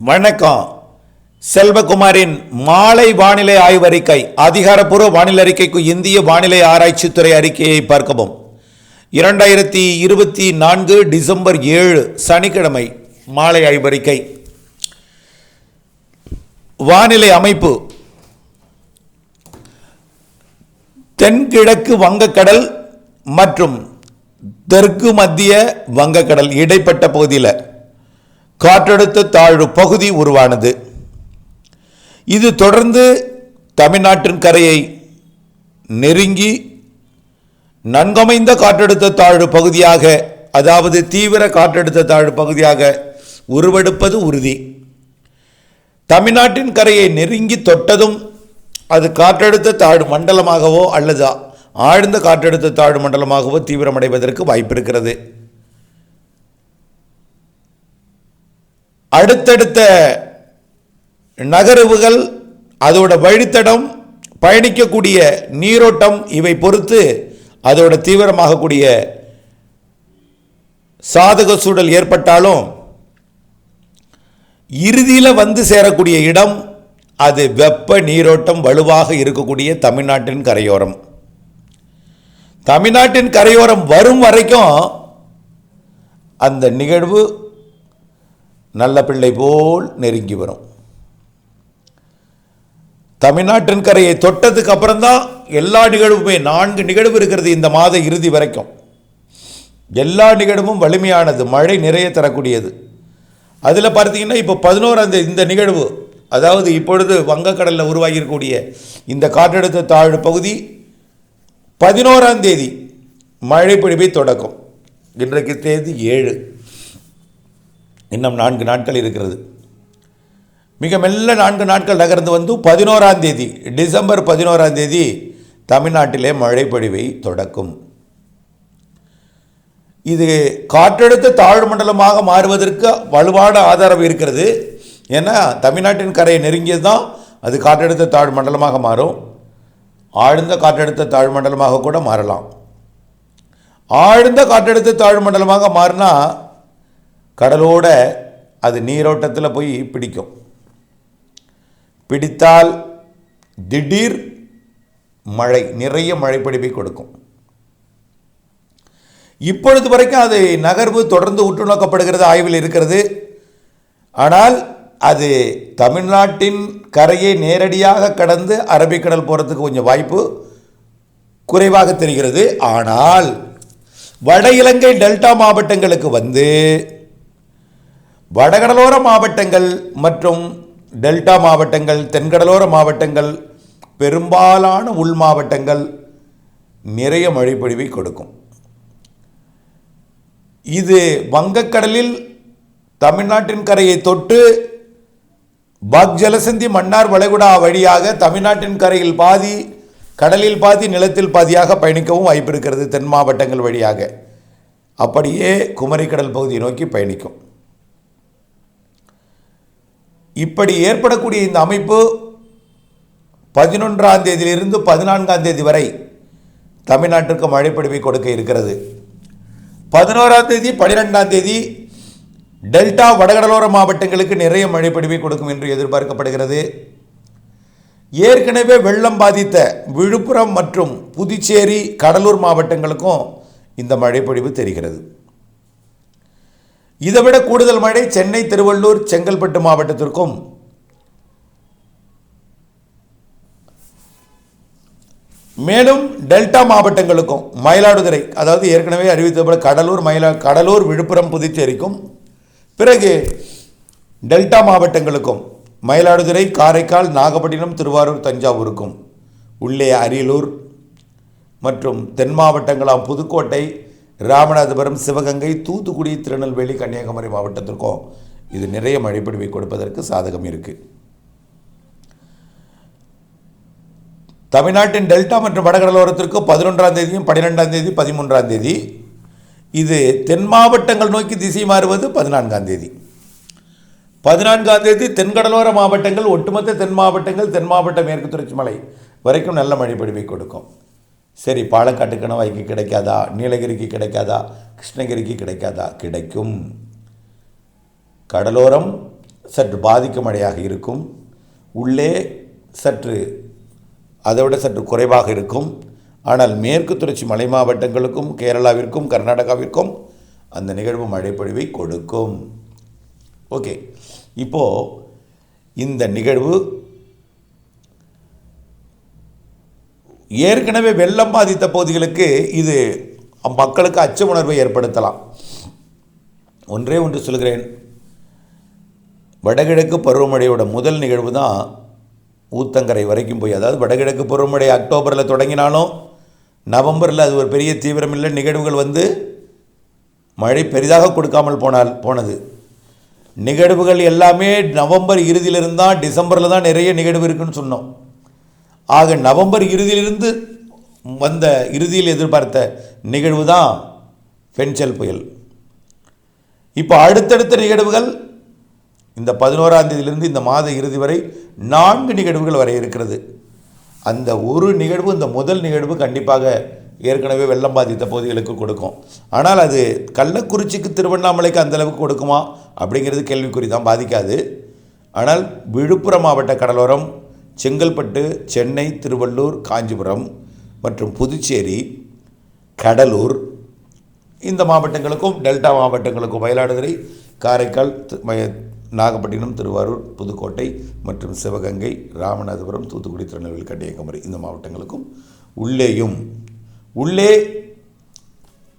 வணக்கம். செல்வகுமாரின் மாலை வானிலை ஆய்வறிக்கை அதிகாரப்பூர்வ வானிலை அறிக்கைக்கு இந்திய வானிலை ஆராய்ச்சித்துறை அறிக்கையை பார்க்கவும். இரண்டாயிரத்தி இருபத்தி நான்கு டிசம்பர் ஏழு சனிக்கிழமை மாலை ஆய்வறிக்கை வானிலை அமைப்பு. தென்கிழக்கு வங்கக்கடல் மற்றும் தெற்கு மத்திய வங்கக்கடல் இடைப்பட்ட பகுதியில் காற்றழுத்த தாழ்வு பகுதி உருவானது. இது தொடர்ந்து தமிழ்நாட்டின் கரையை நெருங்கி நன்கமைந்த காற்றழுத்த தாழ்வு பகுதியாக அதாவது தீவிர காற்றழுத்த தாழ்வு பகுதியாக உருவெடுப்பது உறுதி. தமிழ்நாட்டின் கரையை நெருங்கி தொட்டதும் அது காற்றழுத்த தாழ்வு மண்டலமாகவோ அல்லது ஆழ்ந்த காற்றழுத்த தாழ்வு மண்டலமாகவோ தீவிரமடைவதற்கு வாய்ப்பு இருக்கிறது அடுத்தடுத்த நகர்வுகள் அதோட வழித்தடம் பயணிக்கக்கூடிய நீரோட்டம் இவை பொறுத்து அதோட தீவிரமாகக்கூடிய சாதக சூழல் ஏற்பட்டாலும் இறுதியில் வந்து சேரக்கூடிய இடம் அது வெப்ப நீரோட்டம் வலுவாக இருக்கக்கூடிய தமிழ்நாட்டின் கரையோரம். தமிழ்நாட்டின் கரையோரம் வரும் வரைக்கும் அந்த நிகழ்வு நல்ல பிள்ளை போல் நெருங்கி வரும். தமிழ்நாட்டின் கரையை தொட்டதுக்கு அப்புறம்தான் எல்லா நிகழ்வுமே நான்கு நிகழ்வு இருக்கிறது இந்த மாத இறுதி வரைக்கும். எல்லா நிகழ்வும் வலிமையானது மழை நிறைய தரக்கூடியது. அதில் பார்த்தீங்கன்னா இப்போ பதினோராம் தேதி இந்த நிகழ்வு அதாவது இப்பொழுது வங்கக்கடலில் உருவாகியிருக்கக்கூடிய இந்த காற்றழுத்த தாழ்வு பகுதி பதினோராம் தேதி மழை பொழிவை தொடக்கம். இன்றைக்கு தேதி ஏழு. இன்னும் நான்கு நாட்கள் இருக்கிறது. மிக மெல்ல நான்கு நாட்கள் நகர்ந்து வந்து பதினோராம் தேதி டிசம்பர் பதினோராம் தேதி தமிழ்நாட்டிலே மழைப்பொழிவை தொடக்கும். இது காற்றழுத்த தாழ்வு மண்டலமாக மாறுவதற்கு வலுவான ஆதாரம் இருக்கிறது. ஏன்னா தமிழ்நாட்டின் கரையை நெருங்கியது தான் அது காற்றழுத்த தாழ்வு மண்டலமாக மாறும். ஆழ்ந்த காற்றழுத்த தாழ்வு மண்டலமாக கூட மாறலாம். ஆழ்ந்த காற்றழுத்த தாழ்வு மண்டலமாக மாறினா கடலோட அது நீரோட்டத்தில் போய் பிடிக்கும். பிடித்தால் திடீர் மழை நிறைய மழைப்பிடிப்பை கொடுக்கும். இப்பொழுது வரைக்கும் அது நகர்வு தொடர்ந்து உற்று நோக்கப்படுகிறது ஆய்வில் இருக்கிறது. ஆனால் அது தமிழ்நாட்டின் கரையை நேரடியாக கடந்து அரபிக்கடல் போகிறதுக்கு கொஞ்சம் வாய்ப்பு குறைவாக தெரிகிறது. ஆனால் வட இலங்கை டெல்டா மாவட்டங்களுக்கு வந்து வடகடலோர மாவட்டங்கள் மற்றும் டெல்டா மாவட்டங்கள் தென்கடலோர மாவட்டங்கள் பெரும்பாலான உள் மாவட்டங்கள் நிறைய மழைப்பொழிவை கொடுக்கும். இது வங்கக்கடலில் தமிழ்நாட்டின் கரையை தொட்டு பக் ஜலசந்தி மன்னார் வளைகுடா வழியாக தமிழ்நாட்டின் கரையில் பாதி கடலில் பாதி நிலத்தில் பாதியாக பயணிக்கவும் வாய்ப்பு இருக்கிறது தென் மாவட்டங்கள் வழியாக. அப்படியே குமரிக்கடல் பகுதியை நோக்கி பயணிக்கும். இப்படி ஏற்படக்கூடிய இந்த அமைப்பு பதினொன்றாம் தேதியிலிருந்து பதினான்காம் தேதி வரை தமிழ்நாட்டிற்கு மழைப்பொழிவை கொடுக்க இருக்கிறது. பதினோராம் தேதி பனிரெண்டாம் தேதி டெல்டா வடகடலோர மாவட்டங்களுக்கு நிறைய மழைப்பொழிவை கொடுக்கும் என்று எதிர்பார்க்கப்படுகிறது. ஏற்கனவே வெள்ளம் பாதித்த விழுப்புரம் மற்றும் புதுச்சேரி கடலூர் மாவட்டங்களுக்கும் இந்த மழைப்பொழிவு தெரிகிறது. இதைவிட கூடுதல் மழை சென்னை திருவள்ளூர் செங்கல்பட்டு மாவட்டத்திற்கும். மேலும் டெல்டா மாவட்டங்களுக்கும் மயிலாடுதுறை அதாவது ஏற்கனவே அறிவித்தபடி கடலூர் மயிலா கடலூர் விழுப்புரம் புதுச்சேரிக்கும். பிறகு டெல்டா மாவட்டங்களுக்கும் மயிலாடுதுறை காரைக்கால் நாகப்பட்டினம் திருவாரூர் தஞ்சாவூருக்கும். உள்ளே அரியலூர் மற்றும் தென் மாவட்டங்களாம் புதுக்கோட்டை ராமநாதபுரம் சிவகங்கை தூத்துக்குடி திருநெல்வேலி கன்னியாகுமரி மாவட்டத்திற்கும் இது நிறைய மழைப்பிடிவை கொடுப்பதற்கு சாதகம் இருக்குது தமிழ்நாட்டின் டெல்டா மற்றும் வடகடலோரத்திற்கு பதினொன்றாம் தேதியும் பன்னிரெண்டாம் தேதி பதிமூன்றாம் தேதி. இது தென் மாவட்டங்கள் நோக்கி திசை மாறுவது பதினான்காம் தேதி. பதினான்காம் தேதி தென்கடலோர மாவட்டங்கள் ஒட்டுமொத்த தென் மாவட்டங்கள் தென் மாவட்ட மேற்கு தொடர்ச்சி மலை வரைக்கும் நல்ல மழை கொடுக்கும். சரி பாலக்காட்டு கணவாய்க்கு கிடைக்காதா? நீலகிரிக்கு கிடைக்காதா? கிருஷ்ணகிரிக்கு கிடைக்காதா? கிடைக்கும். கடலோரம் சற்று பாதிக்கும் மழையாக இருக்கும். உள்ளே சற்று அதை விட சற்று குறைவாக இருக்கும். ஆனால் மேற்கு தொடர்ச்சி மலை மாவட்டங்களுக்கும் கேரளாவிற்கும் கர்நாடகாவிற்கும் அந்த நிகழ்வு மழைப்பொழிவை கொடுக்கும். ஓகே. இப்போது இந்த நிகழ்வு ஏற்கனவே வெள்ளம் பாதித்த பகுதிகளுக்கு இது மக்களுக்கு அச்ச உணர்வை ஏற்படுத்தலாம். ஒன்றே ஒன்று சொல்கிறேன். வடகிழக்கு பருவமழையோட முதல் நிகழ்வு தான் ஊத்தங்கரை வரைக்கும் போய் அதாவது வடகிழக்கு பருவமழை அக்டோபரில் தொடங்கினாலும் நவம்பரில் அது ஒரு பெரிய தீவிரமில்லை நிகழ்வுகள் வந்து மழை பெரிதாக கொடுக்காமல் போனால் போனது. நிகழ்வுகள் எல்லாமே நவம்பர் இறுதியிலிருந்து தான் டிசம்பரில் தான் நிறைய நிகழ்வு இருக்குன்னு சொன்னோம். ஆக நவம்பர் இறுதியிலிருந்து வந்த இறுதியில் எதிர்பார்த்த நிகழ்வு தான் பென்சல் புயல். இப்போ அடுத்தடுத்த நிகழ்வுகள் இந்த பதினோராம் தேதியிலிருந்து இந்த மாத இறுதி வரை நான்கு நிகழ்வுகள் வரை இருக்கிறது. அந்த ஒரு நிகழ்வு இந்த முதல் நிகழ்வு கண்டிப்பாக ஏற்கனவே வெள்ளம் பாதித்த பகுதிகளுக்கு கொடுக்கும். ஆனால் அது கள்ளக்குறிச்சிக்கு திருவண்ணாமலைக்கு அந்தளவுக்கு கொடுக்குமா அப்படிங்கிறது கேள்விக்குறி தான் பாதிக்காது. ஆனால் விழுப்புரம் மாவட்ட கடலோரம் செங்கல்பட்டு சென்னை திருவள்ளூர் காஞ்சிபுரம் மற்றும் புதுச்சேரி கடலூர் இந்த மாவட்டங்களுக்கும் டெல்டா மாவட்டங்களுக்கும் மயிலாடுதுறை காரைக்கால் நாகப்பட்டினம் திருவாரூர் புதுக்கோட்டை மற்றும் சிவகங்கை ராமநாதபுரம் தூத்துக்குடி திருநெல்வேலி கன்னியாகுமரி இந்த மாவட்டங்களுக்கும் உள்ளேயும். உள்ளே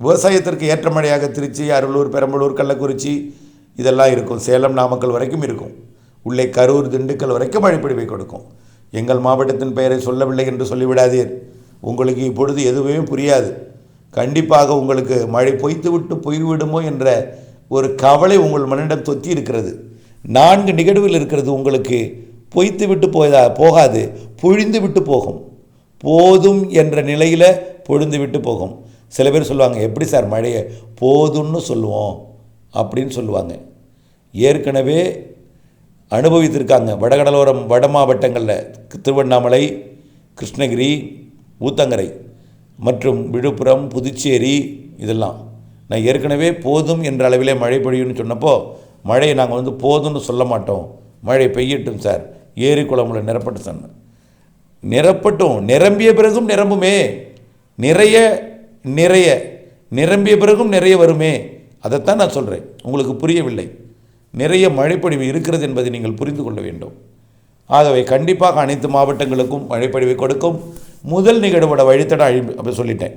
விவசாயத்திற்கு ஏற்ற மழையாக திருச்சி அரியலூர் பெரம்பலூர் கள்ளக்குறிச்சி இதெல்லாம் இருக்கும். சேலம் நாமக்கல் வரைக்கும் இருக்கும். உள்ளே கரூர் திண்டுக்கல் வரைக்கும் மழைப்பிடிவை கொடுக்கும். எங்கள் மாவட்டத்தின் பெயரை சொல்லவில்லை என்று சொல்லிவிடாதீர். உங்களுக்கு இப்பொழுது எதுவுமே புரியாது. கண்டிப்பாக உங்களுக்கு மழை பொய்த்து விட்டு போய்விடுமோ என்ற ஒரு கவலை உங்கள் மனிடம் தொத்தி இருக்கிறது. நான்கு நிகழ்வில் இருக்கிறது உங்களுக்கு. பொய்த்து விட்டு போதா போகாது. பொழிந்து விட்டு போகும். போதும் என்ற நிலையில் பொழுந்து விட்டு போகும். சில பேர் சொல்லுவாங்க எப்படி சார் மழையை? போதும்னு சொல்லுவோம். அப்படின்னு சொல்லுவாங்க. ஏற்கனவே அனுபவித்திருக்காங்க. வடகடலோரம் வட மாவட்டங்களில் திருவண்ணாமலை கிருஷ்ணகிரி ஊத்தங்கரை மற்றும் விழுப்புரம் புதுச்சேரி இதெல்லாம். நான் ஏற்கனவே போதும் என்ற அளவிலே மழை பொழியும்னு சொன்னப்போ மழையை நாங்கள் வந்து போதும்னு சொல்ல மாட்டோம். மழை பெய்யட்டும் சார். ஏரி குளம்ல நிரப்பட்டு சொன்னேன் நிரப்பட்டும். நிரம்பிய பிறகும் நிரம்புமே. நிறைய நிறைய. நிரம்பிய பிறகும் நிறைய வருமே. அதைத்தான் நான் சொல்கிறேன் உங்களுக்கு புரியவில்லை. நிறைய மழைப்பொழிவு இருக்கிறது என்பதை நீங்கள் புரிந்து கொள்ள வேண்டும். ஆகவே கண்டிப்பாக அனைத்து மாவட்டங்களுக்கும் மழைப்பொழிவை கொடுக்கும். முதல் நிகழ்வோட வழித்தட அழி அப்படி சொல்லிட்டேன்.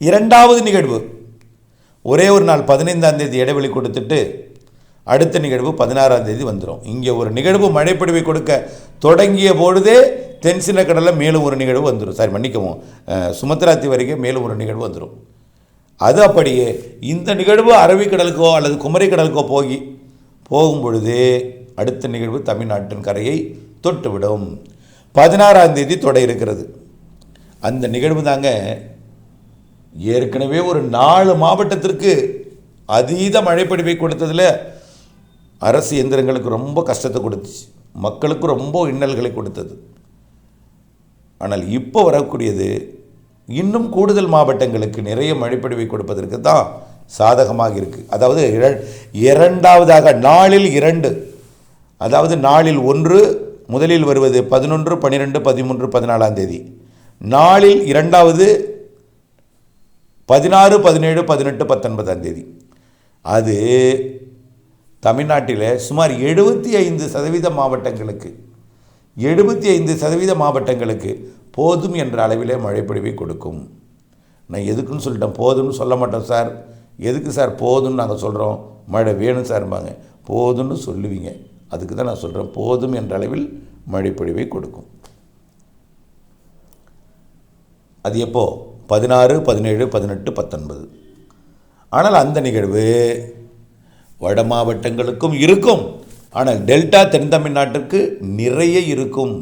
இரண்டாவது நிகழ்வு ஒரே ஒரு நாள் பதினைந்தாம் தேதி இடைவெளி கொடுத்துட்டு அடுத்த நிகழ்வு பதினாறாம் தேதி வந்துடும் இங்கே ஒரு நிகழ்வு மழைப்பொழிவை கொடுக்க தொடங்கிய பொழுதே தென்சின கடலில் மேலும் ஒரு நிகழ்வு வந்துடும் சாரி மன்னிக்கவும் சுமத்ராத்தி வரைக்கும் மேலும் ஒரு நிகழ்வு வந்துடும் அது அப்படியே இந்த நிகழ்வு அரபிக்கடலுக்கோ அல்லது குமரிக்கடலுக்கோ போகி போகும் பொழுது அடுத்த நிகழ்வு தமிழ்நாட்டின் கரையை தொட்டுவிடும். பதினாறாம் தேதி தொட இருக்கிறது. அந்த நிகழ்வு தாங்க ஏற்கனவே ஒரு நாலு மாவட்டத்திற்கு அதீத மழைப்படிவை கொடுத்ததில் அரசு எந்திரங்களுக்கு ரொம்ப கஷ்டத்தை கொடுத்துச்சு. மக்களுக்கு ரொம்ப இன்னல்களை கொடுத்தது. ஆனால் இப்போ வரக்கூடியது இன்னும் கூடுதல் மாவட்டங்களுக்கு நிறைய மழைப்பொழிவை கொடுப்பதற்கு தான் சாதகமாக இருக்குது அதாவது இரண்டாவதாக நாளில் இரண்டு. அதாவது நாளில் ஒன்று முதலில் வருவது பதினொன்று பன்னிரெண்டு பதிமூன்று பதினாலாம் தேதி. நாளில் இரண்டாவது பதினாறு பதினேழு பதினெட்டு பத்தொன்பதாம் தேதி. அது தமிழ்நாட்டில் சுமார் எழுபத்தி ஐந்து சதவீத மாவட்டங்களுக்கு எழுபத்தி ஐந்து சதவீத மாவட்டங்களுக்கு போதும் என்ற அளவிலே மழைப்பொழிவை கொடுக்கும். நான் எதுக்குன்னு சொல்லிட்டேன் போதும்னு சொல்ல மாட்டோம் சார். எதுக்கு சார் போதும்னு நாங்கள் சொல்கிறோம் மழை வேணும் சார்பாங்க போதும்னு சொல்லுவீங்க. அதுக்கு தான் நான் சொல்கிறேன் போதும் என்ற அளவில் மழைப்பொழிவை கொடுக்கும். அது எப்போ? பதினாறு பதினேழு பதினெட்டு பத்தொன்பது. ஆனால் அந்த நிகழ்வு வட மாவட்டங்களுக்கும் இருக்கும். ஆனால் டெல்டா தென் தமிழ்நாட்டிற்கு நிறைய இருக்கும்.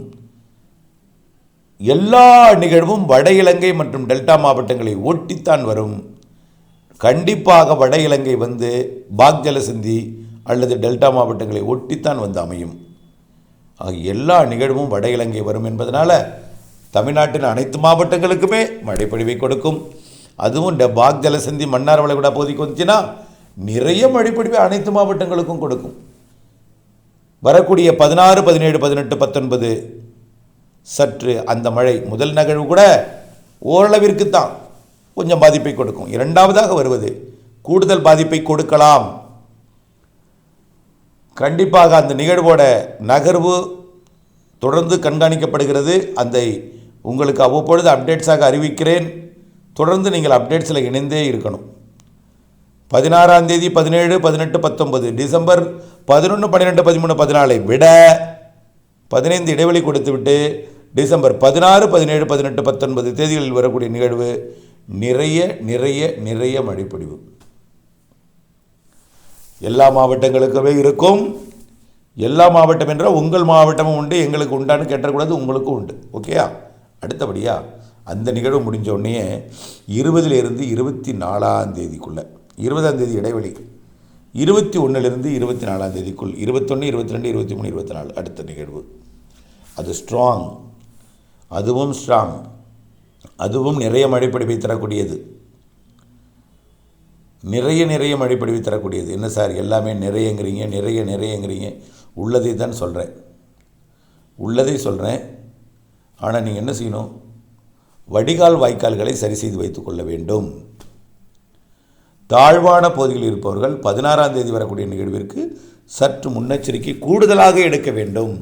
எல்லா நிகழ்வும் வட இலங்கை மற்றும் டெல்டா மாவட்டங்களை ஒட்டித்தான் வரும். கண்டிப்பாக வட இலங்கை வந்து பாக் ஜலசந்தி அல்லது டெல்டா மாவட்டங்களை ஒட்டித்தான் வந்து அமையும். ஆக எல்லா நிகழ்வும் வட இலங்கை வரும் என்பதனால் தமிழ்நாட்டின் அனைத்து மாவட்டங்களுக்குமே மழைப்பொழிவை கொடுக்கும். அதுவும் இந்த பாக் ஜலசந்தி மன்னார் வளைகுடா பகுதிக்கு வந்துச்சுன்னா நிறைய மழைப்பொழிவை அனைத்து மாவட்டங்களுக்கும் கொடுக்கும். வரக்கூடிய பதினாறு பதினேழு பதினெட்டு பத்தொன்பது சற்று அந்த மழை முதல் நகழ்வு கூட ஓரளவிற்கு தான் கொஞ்சம் பாதிப்பை கொடுக்கும். இரண்டாவதாக வருவது கூடுதல் பாதிப்பை கொடுக்கலாம். கண்டிப்பாக அந்த நிகழ்வோட நகர்வு தொடர்ந்து கண்காணிக்கப்படுகிறது. அந்த உங்களுக்கு அவ்வப்பொழுது அப்டேட்ஸாக அறிவிக்கிறேன். தொடர்ந்து நீங்கள் அப்டேட்ஸில் இணைந்தே இருக்கணும். பதினாறாம் தேதி பதினேழு பதினெட்டு பத்தொன்பது டிசம்பர் பதினொன்று பன்னிரெண்டு பதிமூணு பதினாலை விட பதினைந்து இடைவெளி கொடுத்துவிட்டு டிசம்பர் பதினாறு பதினேழு பதினெட்டு பத்தொன்பது தேதிகளில் வரக்கூடிய நிகழ்வு நிறைய நிறைய நிறைய மழைப்பொழிவு. எல்லா மாவட்டங்களுக்குமே இருக்கும். எல்லா மாவட்டம் என்றால் உங்கள் மாவட்டமும் உண்டு எங்களுக்கு உண்டான்னு கேட்டக்கூடாது உங்களுக்கும் உண்டு. ஓகேயா அடுத்தபடியா அந்த நிகழ்வு முடிஞ்ச உடனே இருபதுலேருந்து இருபத்தி நாலாம் தேதிக்குள்ளே இருபதாம் தேதி இடைவெளி. இருபத்தி ஒன்றிலிருந்து இருபத்தி நாலாம் தேதிக்குள் இருபத்தொன்று இருபத்தி ரெண்டு இருபத்தி மூணு இருபத்தி நாலு அடுத்த நிகழ்வு. அது ஸ்ட்ராங் அதுவும் ஸ்ட்ராங் அதுவும் நிறைய மழைப்படிவை தரக்கூடியது. நிறைய நிறைய மழைப்படிவை தரக்கூடியது. என்ன சார் எல்லாமே நிறையங்கிறீங்க நிறைய நிறையங்கிறீங்க. உள்ளதை தான் சொல்கிறேன் உள்ளதை சொல்கிறேன் ஆனால் நீங்கள் என்ன செய்யணும்? வடிகால் வாய்க்கால்களை சரி செய்து வைத்துக்கொள்ள வேண்டும். தாழ்வான பகுதியில் இருப்பவர்கள் பதினாறாம் தேதி வரக்கூடிய நிகழ்விற்கு சற்று முன்னெச்சரிக்கை கூடுதலாக எடுக்க வேண்டும்.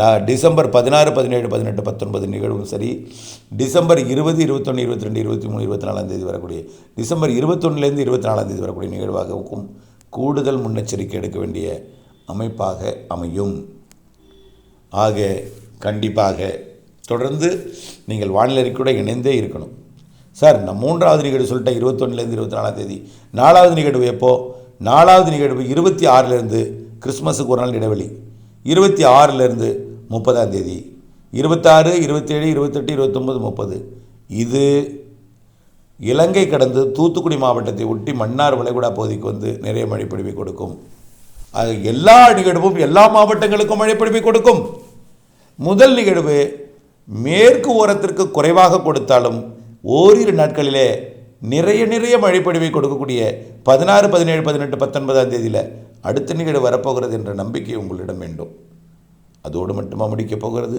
நான் டிசம்பர் பதினாறு பதினேழு பதினெட்டு பத்தொன்பது நிகழ்வும் சரி. டிசம்பர் இருபது இருபத்தொன்று இருபத்தி ரெண்டு இருபத்தி மூணு இருபத்தி நாலாம் தேதி வரக்கூடிய டிசம்பர் இருபத்தொன்னுலேருந்து இருபத்தி நாலாம் தேதி வரக்கூடிய நிகழ்வாகவும் கூடுதல் முன்னெச்சரிக்கை எடுக்க வேண்டிய அமைப்பாக அமையும். ஆக கண்டிப்பாக தொடர்ந்து நீங்கள் வானிலை அறிக்கையோட இணைந்தே இருக்கணும். சார் நான் மூன்றாவது நிகழ்வு சொல்லிட்டேன் இருபத்தொன்னுலேருந்து இருபத்தி நாலாம் தேதி. நாலாவது நிகழ்வு எப்போ? நாலாவது நிகழ்வு இருபத்தி ஆறிலிருந்து கிறிஸ்மஸுக்கு ஒரு நாள் இடைவெளி. இருபத்தி ஆறிலிருந்து முப்பதாம் தேதி. இருபத்தாறு இருபத்தேழு இருபத்தெட்டு இருபத்தொம்பது முப்பது. இது இலங்கை கடந்து தூத்துக்குடி மாவட்டத்தை ஒட்டி மன்னார் வளைகுடா பகுதிக்கு வந்து நிறைய மழைப்பொழிவை கொடுக்கும். அது எல்லா நிகழ்வும் எல்லா மாவட்டங்களுக்கும் மழைப்பொழிவை கொடுக்கும். முதல் நிகழ்வு மேற்கு ஓரத்திற்கு குறைவாக கொடுத்தாலும் ஓரிரு நாட்களிலே நிறைய நிறைய மழைப்பொழிவை கொடுக்கக்கூடிய பதினாறு பதினேழு பதினெட்டு பத்தொன்பதாம் தேதியில் அடுத்த நிகழ்வு வரப்போகிறது என்ற நம்பிக்கை உங்களிடம் வேண்டும். அதோடு மட்டுமா முடிக்கப் போகிறது?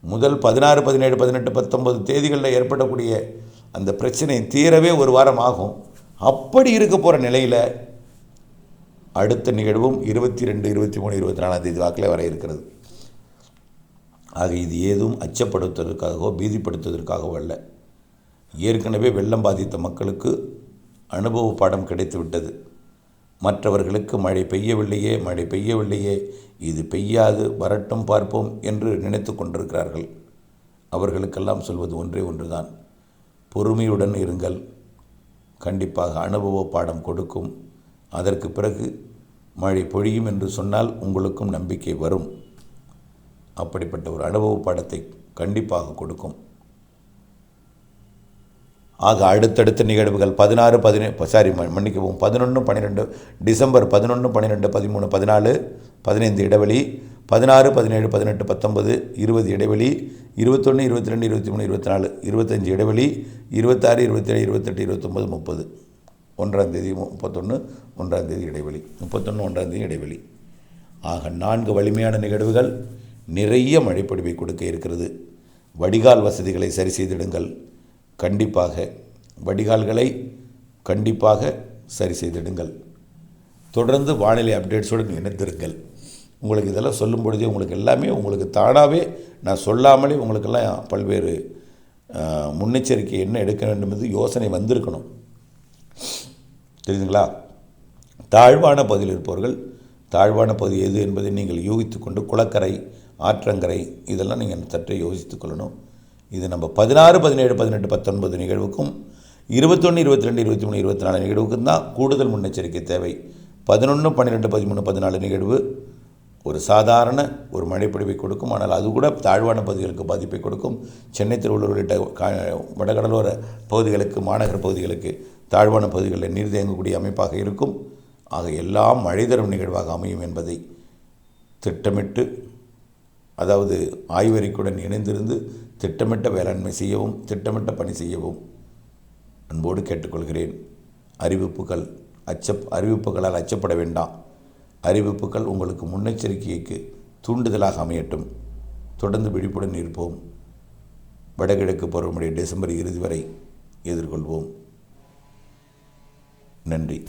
முதல் பதினாறு பதினேழு பதினெட்டு பத்தொன்பது தேதிகளில் ஏற்படக்கூடிய அந்த பிரச்சனை தீரவே ஒரு வாரம் ஆகும். அப்படி இருக்க போகிற நிலையில் அடுத்த நிகழ்வும் இருபத்தி ரெண்டு இருபத்தி மூணு இருபத்தி நாலாம் தேதி வாக்கில் வர இருக்கிறது. ஆக இது ஏதும் அச்சப்படுத்துவதற்காகவோ பீதிப்படுத்துவதற்காகவோ அல்ல. ஏற்கனவே வெள்ளம் பாதித்த மக்களுக்கு அனுபவ பாடம் கிடைத்துவிட்டது. மற்றவர்களுக்கு மழை பெய்யவில்லையே மழை பெய்யவில்லையே இது பெய்யாது வரட்டும் பார்ப்போம் என்று நினைத்து கொண்டிருக்கிறார்கள். அவர்களுக்கெல்லாம் சொல்வது ஒன்றே ஒன்றுதான். பொறுமையுடன் இருங்கள். கண்டிப்பாக அனுபவ பாடம் கொடுக்கும். அதற்கு பிறகு மழை பொழியும் என்று சொன்னால் உங்களுக்கும் நம்பிக்கை வரும். அப்படிப்பட்ட ஒரு அனுபவ பாடத்தை கண்டிப்பாக கொடுக்கும். ஆக அடுத்தடுத்த நிகழ்வுகள் பதினாறு பதினே சாரி மன்னிக்கவும் பதினொன்று பன்னிரெண்டு டிசம்பர் பதினொன்று பன்னிரெண்டு பதிமூணு பதினாலு பதினைந்து இடைவெளி பதினாறு பதினேழு பதினெட்டு பத்தொன்பது இருபது இடைவெளி இருபத்தொன்று இருபத்தி ரெண்டு இருபத்தி மூணு இருபத்தி நாலு இருபத்தஞ்சி இடைவெளி இருபத்தாறு இருபத்தேழு இருபத்தெட்டு இருபத்தொம்பது முப்பது. ஒன்றாம் தேதி முப்பத்தொன்று ஒன்றாம் தேதி இடைவெளி. முப்பத்தொன்று ஒன்றாம் தேதி இடைவெளி. ஆக நான்கு வலிமையான நிகழ்வுகள். நிறைய மழைப்பொழிவை கொடுக்க இருக்கிறது. வடிகால் வசதிகளை சரி செய்திடுங்கள். கண்டிப்பாக வடிகால்களை கண்டிப்பாக சரி செய்திடுங்கள். தொடர்ந்து வானிலை அப்டேட்ஸுடன் இணைந்திருங்கள். உங்களுக்கு இதெல்லாம் சொல்லும் பொழுதே உங்களுக்கு எல்லாமே உங்களுக்கு தானாகவே நான் சொல்லாமலே உங்களுக்கெல்லாம் பல்வேறு முன்னெச்சரிக்கை என்ன எடுக்க வேண்டும் என்று யோசனை வந்திருக்கணும். தெரியுதுங்களா? தாழ்வான பகுதியில் இருப்பவர்கள் தாழ்வான பகுதி எது என்பதை நீங்கள் யூகித்து கொண்டு குளக்கரை ஆற்றங்கரை இதெல்லாம் நீங்கள் சற்றே யோசித்துக் கொள்ளணும். இது நம்ம பதினாறு பதினேழு பதினெட்டு பத்தொன்பது நிகழ்வுக்கும் இருபத்தொன்று இருபத்தி ரெண்டு இருபத்தி மூணு இருபத்தி நாலு நிகழ்வுக்கும் தான் கூடுதல் முன்னெச்சரிக்கை தேவை. பதினொன்று பன்னிரெண்டு பதிமூணு பதினாலு நிகழ்வு ஒரு சாதாரண ஒரு மழைப்பொழிவை கொடுக்கும். ஆனால் அது கூட தாழ்வான பகுதிகளுக்கு பாதிப்பை கொடுக்கும். சென்னை திருவள்ளூர் உள்ளிட்ட வடகடலோர பகுதிகளுக்கு மாநகர பகுதிகளுக்கு தாழ்வான பகுதிகளில் நீர் தேங்கக்கூடிய அமைப்பாக இருக்கும். ஆக எல்லாம் மழை தரும் நிகழ்வாக அமையும் என்பதை திட்டமிட்டு அதாவது ஆய்வறிக்குடன் இணைந்திருந்து திட்டமிட்ட வேளாண்மை செய்யவும் திட்டமிட்ட பணி செய்யவும் அன்போடு கேட்டுக்கொள்கிறேன். அறிவிப்புகள் அச்ச அறிவிப்புகளால் அச்சப்பட வேண்டாம். அறிவிப்புகள் உங்களுக்கு முன்னெச்சரிக்கைக்கு தூண்டுதலாக அமையட்டும். தொடர்ந்து விழிப்புடன் இருப்போம். வடகிழக்கு பருவமுடைய டிசம்பர் இறுதி வரை எதிர்கொள்வோம். நன்றி.